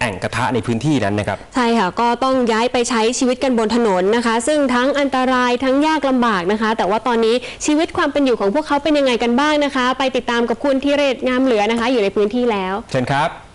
แอ่งกระทะในพื้นที่นั้นนะครับ ใช่ค่ะก็ต้องย้ายไปใช้ชีวิตกันบนถนนนะคะ ซึ่งทั้งอันตรายทั้งยากลำบากนะคะ แต่ว่าตอนนี้ชีวิตความเป็นอยู่ของพวกเขาเป็นยังไงกันบ้างนะคะ ไปติดตามกับคุณธีเรศงามเหลือนะคะ อยู่ในพื้นที่แล้ว เชิญครับ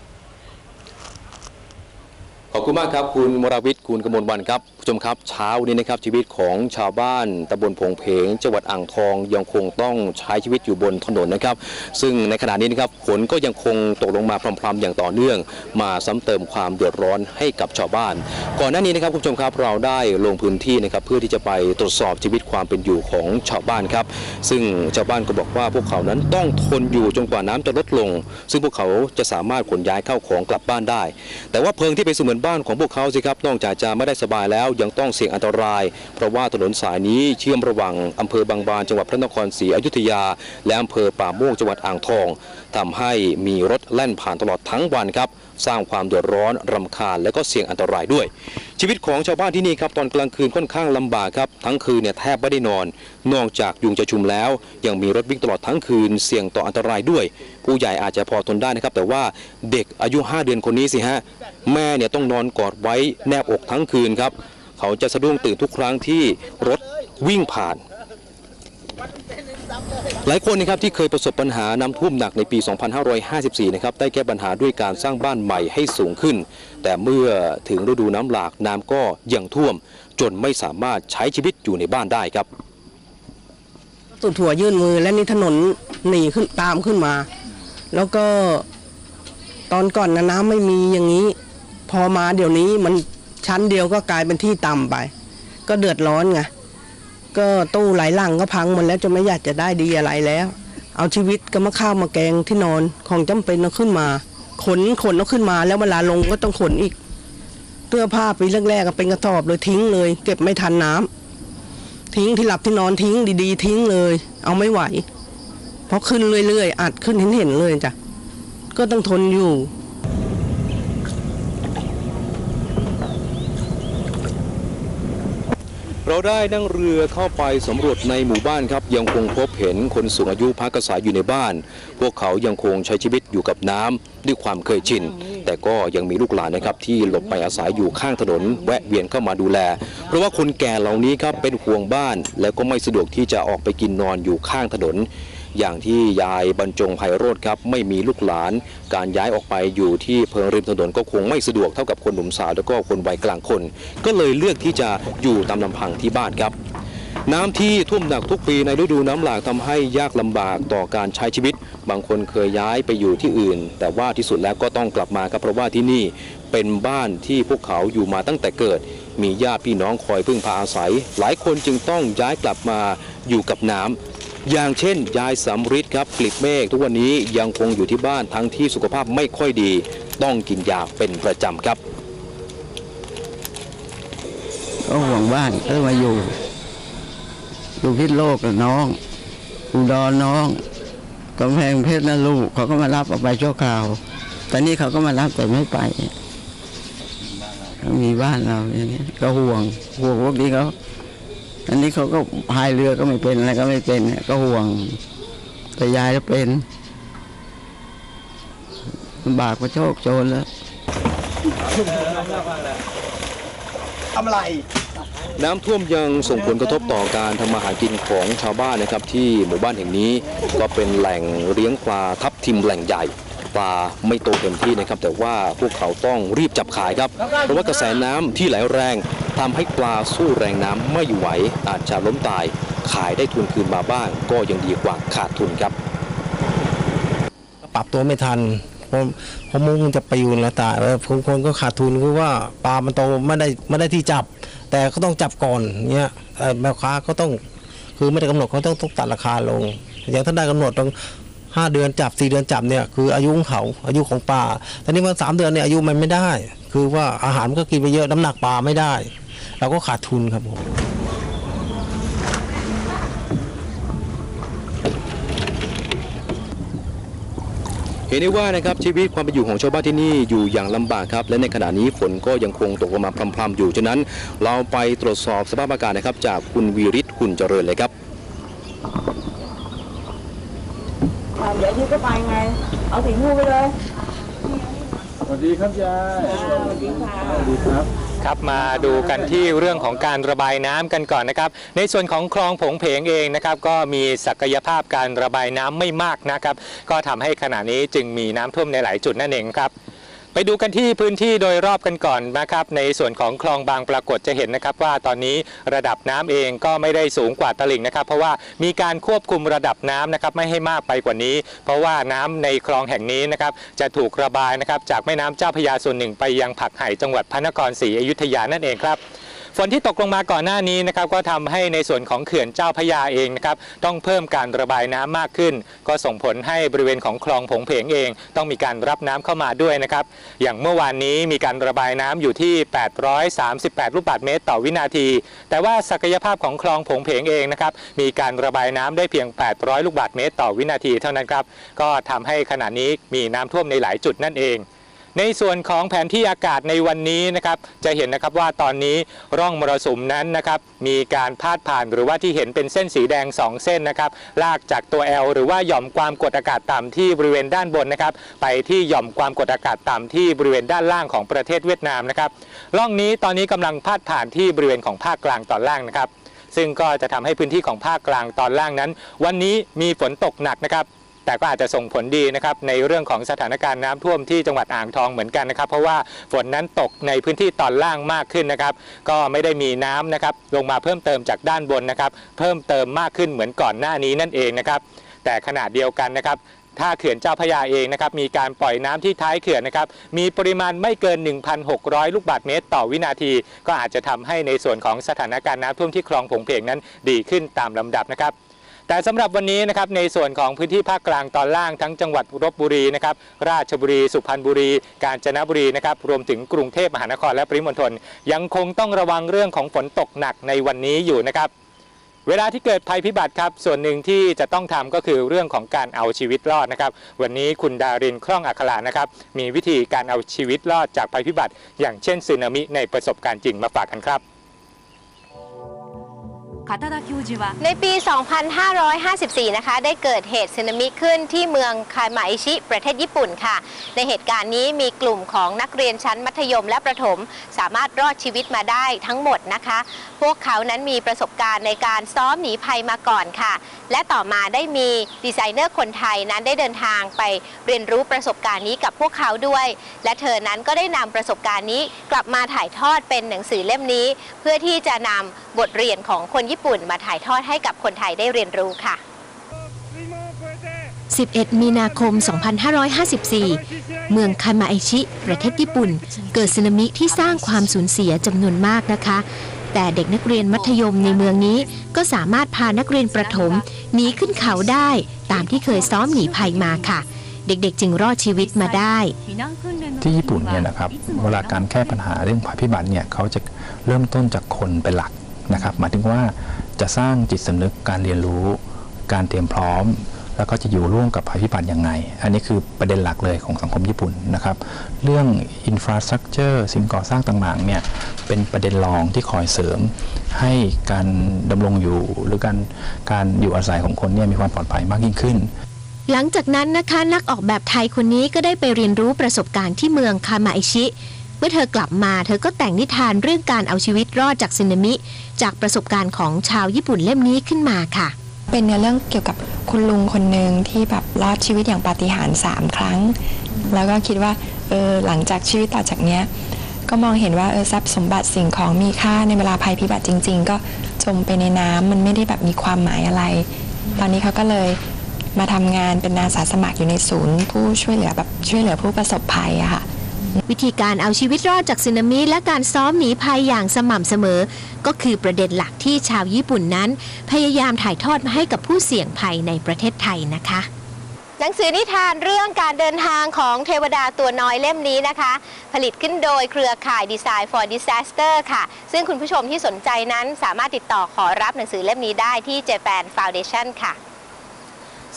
ขอบคุณมากครับคุณวราวิทย์คุณกมลวันครับผู้ชมครับเช้านี้นะครับชีวิตของชาวบ้านตำบลโพงเพงจังหวัดอ่างทองยังคงต้องใช้ชีวิตอยู่บนถนนนะครับ ซึ่งในขณะนี้นะครับฝนก็ยังคงตกลงมาพรำๆอย่างต่อเนื่อง มาซ้ำเติมความเดือดร้อนให้กับชาวบ้าน ก่อนหน้านี้นะครับคุณผู้ชมครับเราได้ลงพื้นที่นะครับเพื่อที่จะไปตรวจสอบชีวิตความเป็นอยู่ของชาวบ้านครับ ซึ่งชาวบ้านก็บอกว่าพวกเขานั้นต้องทนอยู่จนกว่าน้ำจะลดลง ซึ่งพวกเขาจะสามารถขนย้ายเข้าของกลับบ้านได้ แต่ว่าเพลิงที่เป็นเสมือนบ้านของพวกเขาสิครับ นอกจากจะไม่ได้สบายแล้วยังต้องเสี่ยงอันตราย เพราะว่าถนนสายนี้เชื่อมระหว่างอำเภอบางบานจังหวัดพระนครศรีอยุธยา และอำเภอป่าโมกจังหวัดอ่างทองทำให้มีรถแล่นผ่านตลอดทั้งวันครับสร้างความเดือดร้อนรำคาญและก็เสี่ยงอันตรายด้วย ชีวิตของชาวบ้านที่นี่ครับตอนกลางคืนค่อนข้างลำบากครับทั้งคืนเนี่ยแทบไม่ได้นอน นอกจากยุงจะชุมแล้ว ยังมีรถวิ่งตลอดทั้งคืนเสี่ยงต่ออันตรายด้วย ผู้ใหญ่อาจจะพอทนได้นะครับ แต่ว่าเด็กอายุ 5 เดือนคนนี้สิฮะแม่เนี่ยต้องนอนกอดไว้แนบอกทั้งคืนครับเขาจะสะดุ้งตื่นทุกครั้งที่รถวิ่งผ่าน หลายคนนะครับที่เคยประสบปัญหาน้ำท่วมหนักในปี 2554 นะครับได้แก้ปัญหาด้วยการสร้างบ้านใหม่ให้สูงขึ้น แต่เมื่อถึงฤดูน้ำหลากน้ำก็ยังท่วม จนไม่สามารถใช้ชีวิตอยู่ในบ้านได้ครับ สุดหัวยื่นมือและนี่ถนนหนีขึ้นตามขึ้นมา แล้วก็ตอนก่อนนะน้ำไม่มีอย่างนี้ พอมาเดี๋ยวนี้มันชั้นเดียวก็กลายเป็นที่ต่ำไป ก็เดือดร้อนไง ก็ตู้หลายหลังก็พังหมดแล้วจะไม่อยากจะได้ดีอะไรแล้ว เอาชีวิตก็มาข้าวมาแกงที่นอนของจำเป็นเอาขึ้นมา ขนขนเอาขึ้นมาแล้วเวลาลงก็ต้องขนอีกเสื้อผ้าปีแรกๆก็เป็นกระสอบเลยทิ้งเลย เก็บไม่ทันน้ำทิ้งที่หลับที่นอนทิ้งดีๆ ทิ้งเลย เอาไม่ไหวเพราะขึ้นเรื่อยๆอัดขึ้นเห็นๆเลยจ้ะก็ต้องทนอยู่ เราได้นั่งเรือเข้าไปสำรวจในหมู่บ้านครับ ยังคงพบเห็นคนสูงอายุพักอาศัยอยู่ในบ้าน พวกเขายังคงใช้ชีวิตอยู่กับน้ำด้วยความเคยชิน แต่ก็ยังมีลูกหลานนะครับที่หลบไปอาศัยอยู่ข้างถนน แวะเวียนเข้ามาดูแล เพราะว่าคนแก่เหล่านี้ครับเป็นห่วงบ้าน แล้วก็ไม่สะดวกที่จะออกไปกินนอนอยู่ข้างถนน อย่างที่ยายบรรจงไพโรธครับไม่มีลูกหลาน การย้ายออกไปอยู่ที่เพิงริมถนนก็คงไม่สะดวกเท่ากับคนหนุ่มสาวแล้วก็คนวัยกลางคน ก็เลยเลือกที่จะอยู่ตามลำพังที่บ้านครับน้ำที่ท่วมหนักทุกปีในฤดูน้ำหลากทำให้ยากลำบากต่อการใช้ชีวิต บางคนเคยย้ายไปอยู่ที่อื่น แต่ว่าที่สุดแล้วก็ต้องกลับมาครับเพราะว่าที่นี่เป็นบ้านที่พวกเขาอยู่มาตั้งแต่เกิด มีญาติพี่น้องคอยพึ่งพาอาศัย หลายคนจึงต้องย้ายกลับมาอยู่กับน้ำ อย่างเช่น ยายสำริดครับกลิบเมฆทุกวันนี้ยังคงอยู่ที่บ้านทั้งที่สุขภาพไม่ค่อยดี ต้องกินยาเป็นประจำครับก็ห่วงบ้านก็มาอยู่อยู่พิษโลกกับน้อง อุดรน้องกำแพงเพชรนะลูกเขาก็มารับออกไปชั่วคราวแต่นี่เขาก็มารับแต่ไม่ไปมีบ้านเราอย่างนี้ก็ห่วงห่วงพวกนี้เขา อันนี้เขาก็พายเรือก็ไม่เป็นอะไรก็ไม่เป็นก็ห่วง แต่ยายก็เป็นลำบากกว่าโชคโชนแล้วน้ำท่วมยังส่งผลกระทบต่อการทำมาหากินของชาวบ้านนะครับ ที่หมู่บ้านแห่งนี้ก็เป็นแหล่งเลี้ยงปลาทับทิมแหล่งใหญ่ปลาไม่โตเต็มที่นะครับ แต่ว่าพวกเขาต้องรีบจับขายครับ เพราะว่ากระแสน้ำที่ไหลแรง ทำให้ปลาสู้แรงน้ำไม่ไหวอาจจะล้มตาย ขายได้ทุนคืนมาบ้าง ก็ยังดีกว่าขาดทุนครับ ปรับตัวไม่ทันเพราะมุ้งจะไปลิวแล้วตาแล้วบางคนก็ขาดทุนคือว่าปลามันโตไม่ได้ไม่ได้ที่จับ แต่ก็ต้องจับก่อนเงี้ยแม่ค้าก็ต้องคือไม่ได้กำหนดเขาต้องต้องตัดราคาลง อย่างถ้านได้กำหนดต้งห้าเดือนจับสี่เดือนจับเนี่ยคืออายุของเขาอายุของปลาแต่นี่มันสามเดือนเนี่ยอายุมันไม่ได้ คือว่าอาหารมันก็กินไปเยอะน้ำหนักปลาไม่ได้ เราก็ขาดทุนครับผมเห็นได้ว่านะครับชีวิตความเป็นอยู่ของชาวบ้านที่นี่อยู่อย่างลำบากครับ และในขณะนี้ฝนก็ยังคงตกลงมาพรำๆอยู่ฉะนั้น เราไปตรวจสอบสภาพอากาศนะครับ จากคุณวีริศหุ่นเจริญเลยครับเดี๋ยวยืดก็ไปไง เอาสีมูไปเลยครับ ครับมาดูกันที่เรื่องของการระบายน้ำกันก่อนนะครับ ในส่วนของคลองผงเพงเองนะครับ ก็มีศักยภาพการระบายน้ำไม่มากนะครับ ก็ทำให้ขณะนี้จึงมีน้ำท่วมในหลายจุดนั่นเองครับ ไปดูกันที่พื้นที่โดยรอบกันก่อนนะครับในส่วนของคลองบางปรากฏจะเห็นนะครับว่าตอนนี้ระดับน้ำเองก็ไม่ได้สูงกว่าตลิ่งนะครับ เพราะว่ามีการควบคุมระดับน้ำนะครับไม่ให้มากไปกว่านี้ เพราะว่าน้ำในคลองแห่งนี้นะครับจะถูกระบายนะครับจากแม่น้ำเจ้าพยาส่วนหนึ่งไปยังผักไห่จังหวัดพระนครศรีอยุธยานั่นเองครับ ฝนที่ตกลงมาก่อนหน้านี้นะครับก็ทำให้ในส่วนของเขื่อนเจ้าพยาเองนะครับต้องเพิ่มการระบายน้ำมากขึ้น ก็ส่งผลให้บริเวณของคลองผงเพงเอง ต้องมีการรับน้ำเข้ามาด้วยนะครับอย่างเมื่อวานนี้มีการระบายน้ำอยู่ที่ 838 ลูกบาศก์เมตรต่อวินาที แต่ว่าศักยภาพของคลองผงเพงเองนะครับมีการระบายน้ำได้เพียง 800 ลูกบาศก์เมตรต่อวินาทีเท่านั้นครับก็ทำให้ขณะนี้มีน้ำท่วมในหลายจุดนั่นเอง ในส่วนของแผนที่อากาศในวันนี้นะครับจะเห็นนะครับว่าตอนนี้ร่องมรสุมนั้นนะครับมีการพาดผ่านหรือว่าที่เห็นเป็นเส้นสีแดง 2 เส้นนะครับลากจากตัว L หรือว่าหย่อมความกดอากาศต่ำที่บริเวณด้านบนนะครับไปที่หย่อมความกดอากาศต่ำที่บริเวณด้านล่างของประเทศเวียดนามนะครับร่องนี้ตอนนี้กำลังพาดผ่านที่บริเวณของภาคกลางตอนล่างนะครับซึ่งก็จะทำให้พื้นที่ของภาคกลางตอนล่างนั้น วันนี้มีฝนตกหนักนะครับ แต่ก็อาจจะส่งผลดีนะครับในเรื่องของสถานการณ์น้ำท่วมที่จังหวัดอ่างทองเหมือนกันนะครับ เพราะว่าฝนนั้นตกในพื้นที่ตอนล่างมากขึ้นนะครับ ก็ไม่ได้มีน้ำนะครับลงมาเพิ่มเติมจากด้านบนนะครับ เพิ่มเติมมากขึ้นเหมือนก่อนหน้านี้นั่นเองนะครับ แต่ขณะเดียวกันนะครับถ้าเขื่อนเจ้าพยาเองนะครับมีการปล่อยน้ำที่ท้ายเขื่อนนะครับมีปริมาณไม่เกิน 1,600 ลูกบาศก์เมตร ต่อวินาที ก็อาจจะทำให้ในส่วนของสถานการณ์น้ำท่วมที่คลองผงเพงนั้นดีขึ้นตามลำดับนะครับ แต่สำหรับวันนี้นะครับในส่วนของพื้นที่ภาคกลางตอนล่างทั้งจังหวัดลบบุรีนะครับราชบุรี สุพรรณบุรี กาญจนบุรีนะครับรวมถึงกรุงเทพมหานครและปริมณฑลยังคงต้องระวังเรื่องของฝนตกหนักในวันนี้อยู่นะครับเวลาที่เกิดภัยพิบัติครับ ส่วนหนึ่งที่จะต้องทำก็คือเรื่องของการเอาชีวิตรอดนะครับ วันนี้คุณดารินคล่องอัครานะครับ มีวิธีการเอาชีวิตรอดจากภัยพิบัติ อย่างเช่นสึนามิในประสบการณ์จริงมาฝากกันครับ 片田教授は ในปี 2554 นะคะ ได้เกิดเหตุสึนามิขึ้นที่เมืองคามาอิชิ ประเทศญี่ปุ่นค่ะ ในเหตุการณ์นี้มีกลุ่มของนักเรียนชั้นมัธยมและประถม สามารถรอดชีวิตมาได้ทั้งหมดนะคะ พวกเขานั้นมีประสบการณ์ในการซ้อมหนีภัยมาก่อนค่ะ และต่อมาได้มีดีไซเนอร์คนไทยนั้นได้เดินทางไปเรียนรู้ประสบการณ์นี้กับพวกเขาด้วย และเธอนั้นก็ได้นำประสบการณ์นี้กลับมาถ่ายทอดเป็นหนังสือเล่มนี้ เพื่อที่จะนำบทเรียนของคนญี่ ปุ่นมาถ่ายทอดให้กับคนไทยได้เรียนรู้ค่ะ 11 มีนาคม 2554 เมืองคามาอิชิ ประเทศญี่ปุ่น เกิดสึนามิที่สร้างความสูญเสียจำนวนมากนะคะ แต่เด็กนักเรียนมัธยมในเมืองนี้ ก็สามารถพานักเรียนประถมหนีขึ้นเขาได้ ตามที่เคยซ้อมหนีภัยมาค่ะ เด็กๆ จึงรอดชีวิตมาได้ ที่ญี่ปุ่นเนี่ยนะครับ เวลาการแก้ปัญหาเรื่องภัยพิบัติเนี่ยเขาจะเริ่มต้นจากคนเป็นหลัก นะครับหมายถึงว่าจะสร้างจิตสำนึกการเรียนรู้การเตรียมพร้อม แล้วก็จะอยู่ร่วมกับภัยพิบัติอยังไง อันนี้คือประเด็นหลักเลยของสังคมญี่ปุ่นนะครับเรื่องอินฟราสตรักเจอร์สิ่งก่อสร้างต่างๆเนี่ยเป็นประเด็นรองที่คอยเสริม ให้การดำรงอยู่หรือการการอยู่อาศัยของคนเนี่ยมีความปลอดภัยมากยิ่งขึ้นหลังจากนั้นนะคะนักออกแบบไทยคนนี้ก็ได้ไปเรียนรู้ประสบการณ์ที่เมืองคามาอิชิ เมื่อเธอกลับมาเธอก็แต่งนิทานเรื่องการเอาชีวิตรอดจากสึนามิ จากประสบการณ์ของชาวญี่ปุ่นเล่มนี้ขึ้นมาค่ะ เป็นเนื้อเรื่องเกี่ยวกับคุณลุงคนหนึ่งที่แบบรอดชีวิตอย่างปาฏิหาริย์สามครั้ง แล้วก็คิดว่าเออหลังจากชีวิตต่อจากเนี้ยก็มองเห็นว่าเออทรัพย์สมบัติสิ่งของมีค่าในเวลาภัยพิบัติจริง ๆ ก็จมไปในน้ำมันไม่ได้แบบมีความหมายอะไร ตอนนี้เขาก็เลยมาทำงานเป็นอาสาสมัครอยู่ในศูนย์ ผู้ช่วยเหลือแบบช่วยเหลือผู้ประสบภัยอะค่ะ วิธีการเอาชีวิตรอดจากสึนามิและการซ้อมหนีภัยอย่างสม่ำเสมอ ก็คือประเด็นหลักที่ชาวญี่ปุ่นนั้น พยายามถ่ายทอดมาให้กับผู้เสี่ยงภัยในประเทศไทยนะคะหนังสือนิทานเรื่องการเดินทางของเทวดาตัวน้อยเล่มนี้นะคะ ผลิตขึ้นโดยเครือข่าย Design for Disaster ค่ะ ซึ่งคุณผู้ชมที่สนใจนั้นสามารถติดต่อขอรับหนังสือเล่มนี้ได้ที่ Japan Foundation ค่ะ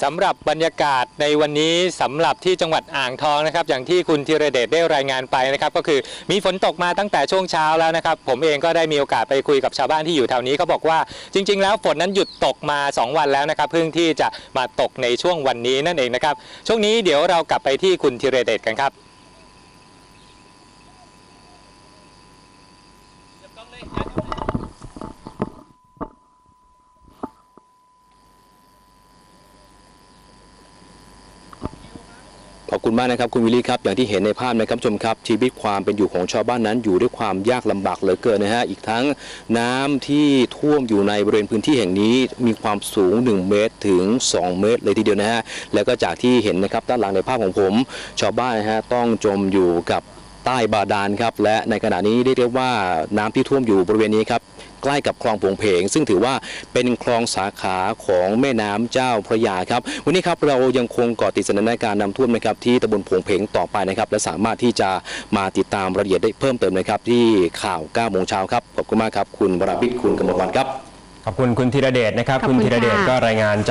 สำหรับบรรยากาศในวันนี้สำหรับที่จังหวัดอ่างทองนะครับ อย่างที่คุณธีรเดชได้รายงานไปนะครับ ก็คือมีฝนตกมาตั้งแต่ช่วงเช้าแล้วนะครับ ผมเองก็ได้มีโอกาสไปคุยกับชาวบ้านที่อยู่แถวนี้เขาบอกว่าจริง ๆ แล้วฝนนั้นหยุดตกมา 2 วันแล้วนะครับเพิ่งที่จะมาตกในช่วงวันนี้นั่นเองนะครับช่วงนี้เดี๋ยวเรากลับไปที่คุณธีรเดชกันครับ อบคุณมากนะครับคุณวิลลี่ครับอย่างที่เห็นในภาพนะครับผู้ชมครับชีวิตความเป็นอยู่ของชาวบ้านนั้นอยู่ด้วยความยากลำบากเหลือเกินนะฮะอีกทั้งน้ำที่ท่วมอยู่ในบริเวณพื้นที่แห่งนี้มีความสูง 1 เมตรถึง 2 เมตร เลยทีเดียวนะฮะแล้วก็จากที่เห็นนะครับด้านหลังในภาพของผม ชาวบ้านนะฮะต้องจมอยู่กับใต้บาดาลครับและในขณะนี้เรียกได้ว่าน้ำที่ท่วมอยู่บริเวณนี้ครับ ล้กับคลองโผงเพง ซึ่งถือว่าเป็นคลองสาขาของแม่น้ำเจ้าพระยาครับ วันนี้ครับเรายังคงเกาะติดสถานการณ์น้ำท่วมนะครับที่ตำบลโผงเพงต่อไปนะครับและสามารถที่จะมาติดตามรายละเอียดได้เพิ่มเติมนะครับที่ข่าว9โมงเช้าครับขอบคุณมากครับคุณวราวิทย์คุณกมลวันครับขอบคุณคุณธีรเดชนะครับขอบคุคุณณธีรเดชค่ะก็รายงาน